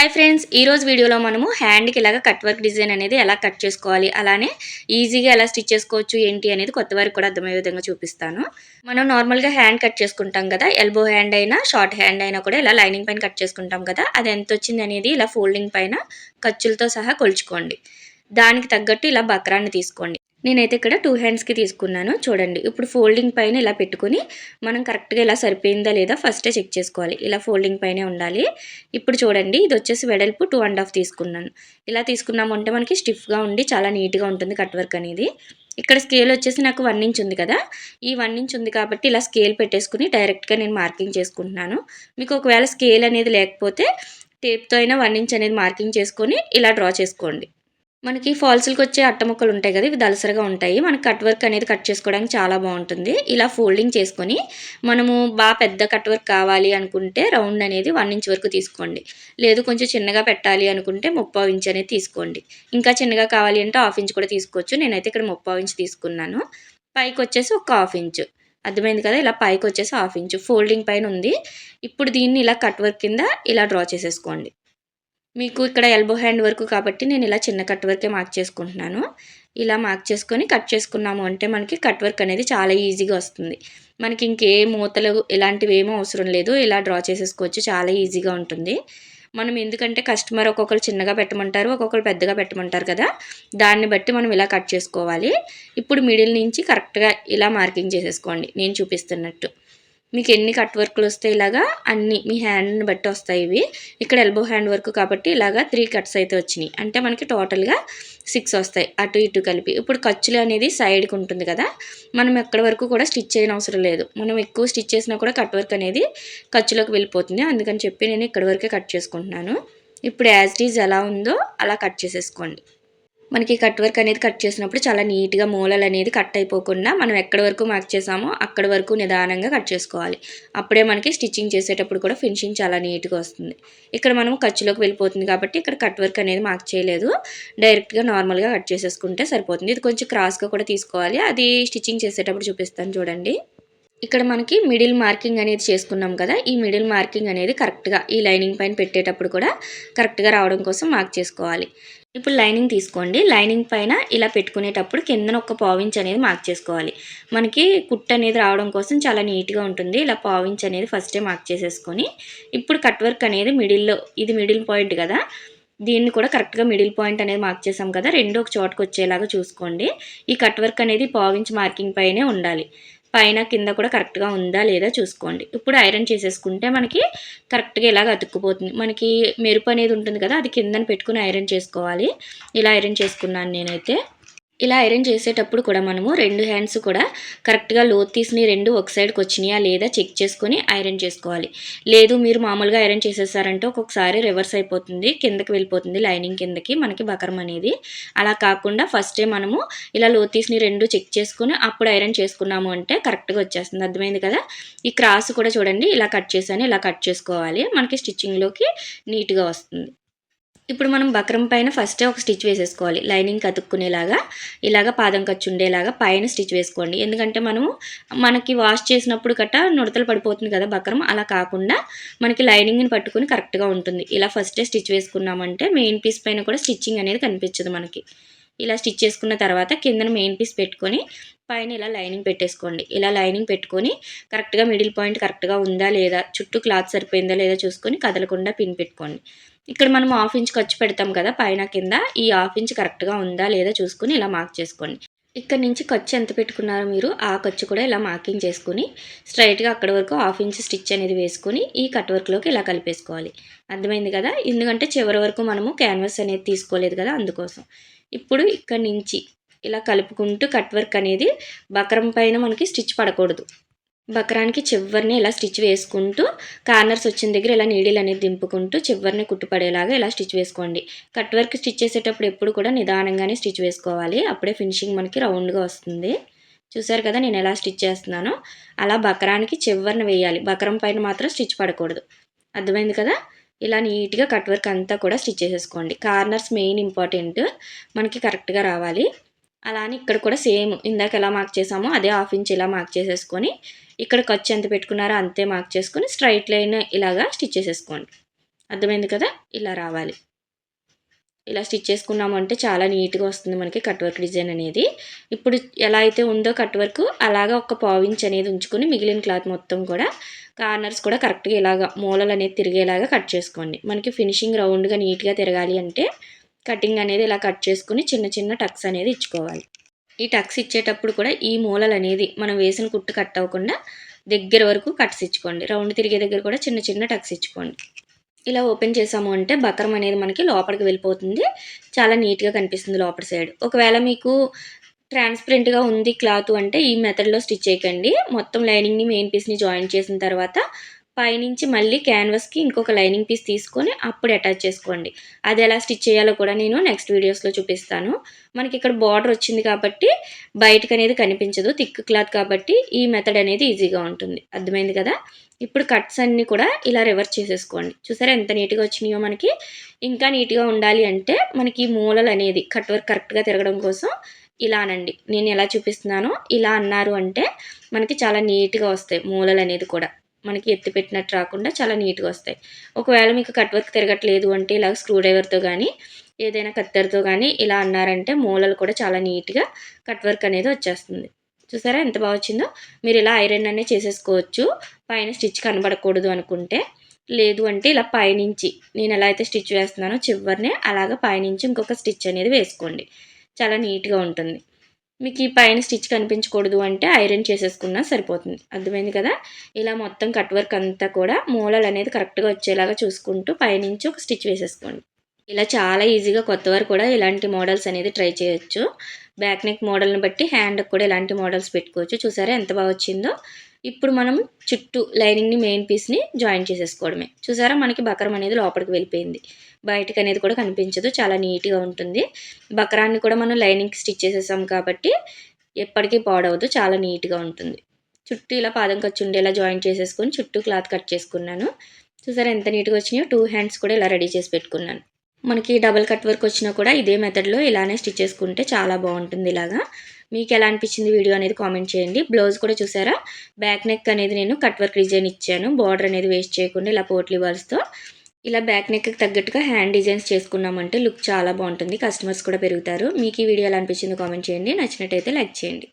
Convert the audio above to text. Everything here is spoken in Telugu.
హాయ్ ఫ్రెండ్స్ ఈ రోజు వీడియోలో మనము హ్యాండ్కి ఇలాగ కట్ వర్క్ డిజైన్ అనేది ఎలా కట్ చేసుకోవాలి అలానే ఈజీగా ఎలా స్టిచ్ చేసుకోవచ్చు ఏంటి అనేది కొత్త వారికి కూడా అర్థమయ్యే విధంగా చూపిస్తాను. మనం నార్మల్గా హ్యాండ్ కట్ చేసుకుంటాం కదా ఎల్బో హ్యాండ్ అయినా షార్ట్ హ్యాండ్ అయినా కూడా ఇలా లైనింగ్ పైన కట్ చేసుకుంటాం కదా అది ఎంత వచ్చింది అనేది ఇలా ఫోల్డింగ్ పైన ఖర్చులతో సహా కొలుచుకోండి. దానికి తగ్గట్టు ఇలా బక్రాన్ని తీసుకోండి. నేనైతే ఇక్కడ టూ హ్యాండ్స్కి తీసుకున్నాను. చూడండి ఇప్పుడు ఫోల్డింగ్ పైన ఇలా పెట్టుకుని మనం కరెక్ట్గా ఇలా సరిపోయిందా లేదా ఫస్టే చెక్ చేసుకోవాలి. ఇలా ఫోల్డింగ్ పైనే ఉండాలి. ఇప్పుడు చూడండి ఇది వచ్చేసి వెడల్పు టూ అండ్ హాఫ్ తీసుకున్నాను. ఇలా తీసుకున్నాము అంటే మనకి స్టిఫ్గా ఉండి చాలా నీట్గా ఉంటుంది కట్ వర్క్ అనేది. ఇక్కడ స్కేల్ వచ్చేసి నాకు వన్ ఇంచ్ ఉంది కదా. ఈ వన్ ఇంచ్ ఉంది కాబట్టి ఇలా స్కేల్ పెట్టేసుకుని డైరెక్ట్గా నేను మార్కింగ్ చేసుకుంటున్నాను. మీకు ఒకవేళ స్కేల్ అనేది లేకపోతే టేప్తో అయినా వన్ ఇంచ్ అనేది మార్కింగ్ చేసుకొని ఇలా డ్రా చేసుకోండి. మనకి ఫాల్స్కి వచ్చే అట్ట ముక్కలు ఉంటాయి కదా ఇవి దలసరిగా ఉంటాయి. మనకి కట్ వర్క్ అనేది కట్ చేసుకోవడానికి చాలా బాగుంటుంది. ఇలా ఫోల్డింగ్ చేసుకొని మనము బాగా పెద్ద కట్ వర్క్ కావాలి అనుకుంటే రౌండ్ అనేది వన్ ఇంచ్ వరకు తీసుకోండి. లేదు కొంచెం చిన్నగా పెట్టాలి అనుకుంటే ముప్పై ఇంచ్ అనేది తీసుకోండి. ఇంకా చిన్నగా కావాలి అంటే హాఫ్ ఇంచ్ కూడా తీసుకోవచ్చు. నేనైతే ఇక్కడ ముప్పై ఇంచ్ తీసుకున్నాను. పైకి వచ్చేసి ఒక హాఫ్ ఇంచ్ అర్థమైంది కదా? ఇలా పైకి వచ్చేసి హాఫ్ ఇంచ్ ఫోల్డింగ్ పైన ఉంది. ఇప్పుడు దీన్ని ఇలా కట్ వర్క్ కింద ఇలా డ్రా చేసేసుకోండి. మీకు ఇక్కడ ఎల్బో హ్యాండ్ వరకు కాబట్టి నేను ఇలా చిన్న కట్ వర్కే మార్క్ చేసుకుంటున్నాను. ఇలా మార్క్ చేసుకొని కట్ చేసుకున్నాము అంటే మనకి కట్ వర్క్ అనేది చాలా ఈజీగా వస్తుంది. మనకి ఇంకే మూతలు ఇలాంటివి ఏమీ అవసరం లేదు. ఇలా డ్రా చేసేసుకోవచ్చు చాలా ఈజీగా ఉంటుంది. మనం ఎందుకంటే కస్టమర్ ఒక్కొక్కరు చిన్నగా పెట్టమంటారు ఒక్కొక్కరు పెద్దగా పెట్టమంటారు కదా. దాన్ని బట్టి మనం ఇలా కట్ చేసుకోవాలి. ఇప్పుడు మిడిల్ నుంచి కరెక్ట్గా ఇలా మార్కింగ్ చేసేసుకోండి. నేను చూపిస్తున్నట్టు. మీకు ఎన్ని కట్ వర్క్లు వస్తాయి ఇలాగా అన్ని మీ హ్యాండ్ని బట్టి వస్తాయి ఇవి. ఇక్కడ ఎల్బో హ్యాండ్ వర్క్ కాబట్టి ఇలాగా త్రీ కట్స్ అయితే వచ్చినాయి. అంటే మనకి టోటల్గా సిక్స్ వస్తాయి. అటు ఇటు కలిపి. ఇప్పుడు ఖర్చులు అనేది సైడ్కి ఉంటుంది కదా. మనం ఎక్కడి వరకు కూడా స్టిచ్ చేయని అవసరం లేదు. మనం ఎక్కువ స్టిచ్ చేసినా కూడా కట్ వర్క్ అనేది ఖర్చులోకి వెళ్ళిపోతుంది. అందుకని చెప్పి నేను ఇక్కడి వరకే కట్ చేసుకుంటున్నాను. ఇప్పుడు యాజ్ ఈజ్ ఎలా ఉందో అలా కట్ చేసేసుకోండి. మనకి కట్ వర్క్ అనేది కట్ చేసినప్పుడు చాలా నీట్గా మూలలు అనేది కట్ అయిపోకుండా మనం ఎక్కడి వరకు మార్క్ చేసామో అక్కడి వరకు నిదానంగా కట్ చేసుకోవాలి. అప్పుడే మనకి స్టిచ్చింగ్ చేసేటప్పుడు కూడా ఫినిషింగ్ చాలా నీట్గా వస్తుంది. ఇక్కడ మనం ఖర్చులోకి వెళ్ళిపోతుంది కాబట్టి ఇక్కడ కట్ వర్క్ అనేది మార్క్ చేయలేదు. డైరెక్ట్గా నార్మల్గా కట్ చేసేసుకుంటే సరిపోతుంది. ఇది కొంచెం క్రాస్గా కూడా తీసుకోవాలి. అది స్టిచ్చింగ్ చేసేటప్పుడు చూపిస్తాను చూడండి. ఇక్కడ మనకి మిడిల్ మార్కింగ్ అనేది చేసుకున్నాం కదా ఈ మిడిల్ మార్కింగ్ అనేది కరెక్ట్గా ఈ లైనింగ్ పైన పెట్టేటప్పుడు కూడా కరెక్ట్గా రావడం కోసం మార్క్ చేసుకోవాలి. ఇప్పుడు లైనింగ్ తీసుకోండి. లైనింగ్ పైన ఇలా పెట్టుకునేటప్పుడు కిందన ఒక పావించ్ అనేది మార్క్ చేసుకోవాలి. మనకి కుట్ అనేది రావడం కోసం చాలా నీట్గా ఉంటుంది. ఇలా పావించ్ అనేది ఫస్టే మార్క్ చేసేసుకొని ఇప్పుడు కట్ వర్క్ అనేది మిడిల్లో ఇది మిడిల్ పాయింట్ కదా దీన్ని కూడా కరెక్ట్గా మిడిల్ పాయింట్ అనేది మార్క్ చేసాం కదా రెండు ఒక చోటకు వచ్చేలాగా చూసుకోండి. ఈ కట్ వర్క్ అనేది పావించ్ మార్కింగ్ పైనే ఉండాలి. పైన కింద కూడా కరెక్ట్గా ఉందా లేదా చూసుకోండి. ఇప్పుడు ఐరన్ చేసేసుకుంటే మనకి కరెక్ట్గా ఇలాగ అతుక్కుపోతుంది. మనకి మెరుపు అనేది ఉంటుంది కదా అది కిందన పెట్టుకుని ఐరన్ చేసుకోవాలి. ఇలా ఐరన్ చేసుకున్నాను నేనైతే. ఇలా ఐరన్ చేసేటప్పుడు కూడా మనము రెండు హ్యాండ్స్ కూడా కరెక్ట్గా లోత్ తీసినవి రెండు ఒక సైడ్కి వచ్చినాయా లేదా చెక్ చేసుకొని ఐరన్ చేసుకోవాలి. లేదు మీరు మామూలుగా ఐరన్ చేసేసారంటే ఒక్కొక్కసారి రివర్స్ అయిపోతుంది కిందకి వెళ్ళిపోతుంది లైనింగ్ కిందకి మనకి బకరం అనేది. అలా కాకుండా ఫస్టే మనము ఇలా లోత్ తీసిన రెండు చెక్ చేసుకుని అప్పుడు ఐరన్ చేసుకున్నాము అంటే కరెక్ట్గా వచ్చేస్తుంది. అర్థమైంది కదా? ఈ క్రాస్ కూడా చూడండి ఇలా కట్ చేశాను ఇలా కట్ చేసుకోవాలి. మనకి స్టిచ్చింగ్లోకి నీట్గా వస్తుంది. ఇప్పుడు మనం బక్రం పైన ఫస్టే ఒక స్టిచ్ వేసేసుకోవాలి. లైనింగ్ కతుక్కునేలాగా ఇలాగ పాదం ఖర్చు ఉండేలాగా పైన స్టిచ్ వేసుకోండి. ఎందుకంటే మనము మనకి వాష్ చేసినప్పుడు గట్ట నుడతలు పడిపోతుంది కదా బక్రం అలా కాకుండా మనకి లైనింగ్ని పట్టుకుని కరెక్ట్గా ఉంటుంది. ఇలా ఫస్టే స్టిచ్ వేసుకున్నామంటే మెయిన్ పీస్ పైన కూడా స్టిచ్చింగ్ అనేది కనిపించదు మనకి. ఇలా స్టిచ్ చేసుకున్న తర్వాత కిందన మెయిన్ పీస్ పెట్టుకొని పైన ఇలా లైనింగ్ పెట్టేసుకోండి. ఇలా లైనింగ్ పెట్టుకొని కరెక్ట్గా మిడిల్ పాయింట్ కరెక్ట్గా ఉందా లేదా చుట్టూ క్లాత్ సరిపోయిందా లేదా చూసుకొని కదలకుండా పిన్ పెట్టుకోండి. ఇక్కడ మనం హాఫ్ ఇంచ్ ఖర్చు పెడతాం కదా పైన కింద. ఈ హాఫ్ ఇంచ్ కరెక్ట్గా ఉందా లేదా చూసుకుని ఇలా మార్క్ చేసుకోండి. ఇక్కడ నుంచి ఖర్చు ఎంత పెట్టుకున్నారో మీరు? ఆ ఖర్చు కూడా ఇలా మార్కింగ్ చేసుకుని స్ట్రైట్గా అక్కడ వరకు హాఫ్ ఇంచ్ స్టిచ్ అనేది వేసుకుని ఈ కట్ వర్క్లోకి ఇలా కలిపేసుకోవాలి. అర్థమైంది కదా? ఎందుకంటే చివరి వరకు మనము క్యాన్వాస్ అనేది తీసుకోలేదు కదా అందుకోసం. ఇప్పుడు ఇక్కడ నుంచి ఇలా కలుపుకుంటూ కట్ వర్క్ అనేది బక్రం పైన మనకి స్టిచ్ పడకూడదు. బక్రానికి చివరిని ఇలా స్టిచ్ వేసుకుంటూ కార్నర్స్ వచ్చిన దగ్గర ఇలా నీడిల్ అనేది దింపుకుంటూ చివరిని కుట్టుపడేలాగా ఇలా స్టిచ్ వేసుకోండి. కట్ వర్క్ స్టిచ్ చేసేటప్పుడు ఎప్పుడు కూడా నిదానంగానే స్టిచ్ వేసుకోవాలి. అప్పుడే ఫినిషింగ్ మనకి రౌండ్గా వస్తుంది. చూసారు కదా నేను ఎలా స్టిచ్ చేస్తున్నానో? అలా బకరానికి చివరిని వేయాలి. బకరం పైన మాత్రం స్టిచ్ పడకూడదు. అర్థమైంది కదా? ఇలా నీట్గా కట్ వర్క్ అంతా కూడా స్టిచ్ చేసేసుకోండి. కార్నర్స్ మెయిన్ ఇంపార్టెంట్ మనకి కరెక్ట్గా రావాలి. అలా అని ఇక్కడ కూడా సేమ్ ఇందాక ఎలా మార్క్ చేసామో అదే హాఫ్ ఇంచ్ ఇలా మార్క్ చేసేసుకొని ఇక్కడ ఖర్చు ఎంత పెట్టుకున్నారో అంతే మార్క్ చేసుకొని స్ట్రైట్ లైన్ ఇలాగా స్టిచ్ చేసేసుకోండి. అర్థమైంది కదా? ఇలా రావాలి. ఇలా స్టిచ్ చేసుకున్నాము అంటే చాలా నీట్గా వస్తుంది మనకి కట్ వర్క్ డిజైన్ అనేది. ఇప్పుడు ఎలా అయితే ఉందో కట్ వర్క్ అలాగా ఒక పావించ్ అనేది ఉంచుకొని మిగిలిన క్లాత్ మొత్తం కూడా కార్నర్స్ కూడా కరెక్ట్గా ఇలాగా మూలలు అనేది తిరిగేలాగా కట్ చేసుకోండి. మనకి ఫినిషింగ్ రౌండ్గా నీట్గా తిరగాలి అంటే కటింగ్ అనేది ఇలా కట్ చేసుకుని చిన్న చిన్న టక్స్ అనేది ఇచ్చుకోవాలి. ఈ టక్స్ ఇచ్చేటప్పుడు కూడా ఈ మూలలు అనేది మనం వేసిన కుట్టు కట్ అవ్వకుండా దగ్గర వరకు కట్స్ ఇచ్చుకోండి. రౌండ్ తిరిగే దగ్గర కూడా చిన్న చిన్న టక్స్ ఇచ్చుకోండి. ఇలా ఓపెన్ చేసాము అంటే బకరం అనేది మనకి లోపలికి వెళ్ళిపోతుంది. చాలా నీట్గా కనిపిస్తుంది లోపల సైడ్. ఒకవేళ మీకు ట్రాన్స్పరెంట్గా ఉంది క్లాత్ అంటే ఈ మెథడ్లో స్టిచ్ చేయకండి. మొత్తం లైనింగ్ని మెయిన్ పీస్ని జాయిన్ చేసిన తర్వాత పైనుంచి మళ్ళీ క్యాన్వాస్కి ఇంకొక లైనింగ్ పీస్ తీసుకొని అప్పుడు అటాచ్ చేసుకోండి. అది ఎలా స్టిచ్ చేయాలో కూడా నేను నెక్స్ట్ వీడియోస్లో చూపిస్తాను. మనకి ఇక్కడ బార్డర్ వచ్చింది కాబట్టి బయటకు అనేది కనిపించదు. థిక్ క్లాత్ కాబట్టి ఈ మెథడ్ అనేది ఈజీగా ఉంటుంది. అర్థమైంది కదా? ఇప్పుడు కట్స్ అన్నీ కూడా ఇలా రివర్స్ చేసేసుకోండి. చూసారా ఎంత నీట్గా వచ్చినాయో మనకి? ఇంకా నీట్గా ఉండాలి అంటే మనకి మూలలు అనేది కట్ వర్క్ కరెక్ట్గా తిరగడం కోసం ఇలానండి నేను ఎలా చూపిస్తున్నానో ఇలా అన్నారు అంటే మనకి చాలా నీట్గా వస్తాయి మూలలు అనేది కూడా. మనకి ఎత్తి పెట్టినట్టు రాకుండా చాలా నీట్గా వస్తాయి. ఒకవేళ మీకు కట్ వర్క్ తిరగట్లేదు అంటే ఇలా స్క్రూ డ్రైవర్తో కానీ ఏదైనా కత్తెరతో కానీ ఇలా అన్నారంటే మూలలు కూడా చాలా నీట్గా కట్ వర్క్ అనేది వచ్చేస్తుంది. చూసారా ఎంత బాగా వచ్చిందో? మీరు ఇలా ఐరన్ అనేది చేసేసుకోవచ్చు. పైన స్టిచ్ కనబడకూడదు అనుకుంటే. లేదు అంటే ఇలా పైనుంచి నేను ఎలా అయితే స్టిచ్ వేస్తున్నానో చివరినే అలాగ పైనుంచి ఇంకొక స్టిచ్ అనేది వేసుకోండి. చాలా నీట్గా ఉంటుంది. మీకు ఈ పైన స్టిచ్ కనిపించకూడదు అంటే ఐరన్ చేసేసుకున్నా సరిపోతుంది. అర్థమైంది కదా? ఇలా మొత్తం కట్ వర్క్ అంతా కూడా మూలలు అనేది కరెక్ట్గా వచ్చేలాగా చూసుకుంటూ పైనుంచి ఒక స్టిచ్ వేసేసుకోండి. ఇలా చాలా ఈజీగా కొత్త వారు కూడా ఇలాంటి మోడల్స్ అనేది ట్రై చేయొచ్చు. బ్యాక్ నెక్ మోడల్ని బట్టి హ్యాండ్కి కూడా ఇలాంటి మోడల్స్ పెట్టుకోవచ్చు. చూసారా ఎంత బాగా వచ్చిందో? ఇప్పుడు మనం చుట్టూ లైనింగ్ని మెయిన్ పీస్ని జాయిన్ చేసేసుకోవడమే. చూసారా? మనకి బకరం అనేది లోపలికి వెళ్ళిపోయింది. బయటకు అనేది కూడా కనిపించదు. చాలా నీట్గా ఉంటుంది. బకరాన్ని కూడా మనం లైనింగ్కి స్టిచ్ చేసేసాం కాబట్టి ఎప్పటికీ పాడవద్దు చాలా నీట్గా ఉంటుంది. చుట్టూ ఇలా పాదం ఖర్చు ఉండేలా జాయిన్ చేసేసుకొని చుట్టూ క్లాత్ కట్ చేసుకున్నాను. చూసారా? ఎంత నీట్గా వచ్చినాయో? టూ హ్యాండ్స్ కూడా ఇలా రెడీ చేసి పెట్టుకున్నాను. మనకి డబల్ కట్ వర్క్ వచ్చినా కూడా ఇదే మెథడ్లో ఇలానే స్టిచ్ చేసుకుంటే చాలా బాగుంటుంది ఇలాగా. మీకు ఎలా అనిపించింది వీడియో అనేది కామెంట్ చేయండి. బ్లౌజ్ కూడా చూసారా? బ్యాక్ నెక్ అనేది నేను కట్ వర్క్ డిజైన్ ఇచ్చాను. బార్డర్ అనేది వేస్ట్ చేయకుండా ఇలా పోట్లీ బాల్స్తో ఇలా బ్యాక్ నెక్కి తగ్గట్టుగా హ్యాండ్ డిజైన్స్ చేసుకున్నామంటే లుక్ చాలా బాగుంటుంది. కస్టమర్స్ కూడా పెరుగుతారు. మీకు ఈ వీడియో ఎలా అనిపించింది కామెంట్ చేయండి. నచ్చినట్టయితే లైక్ చేయండి.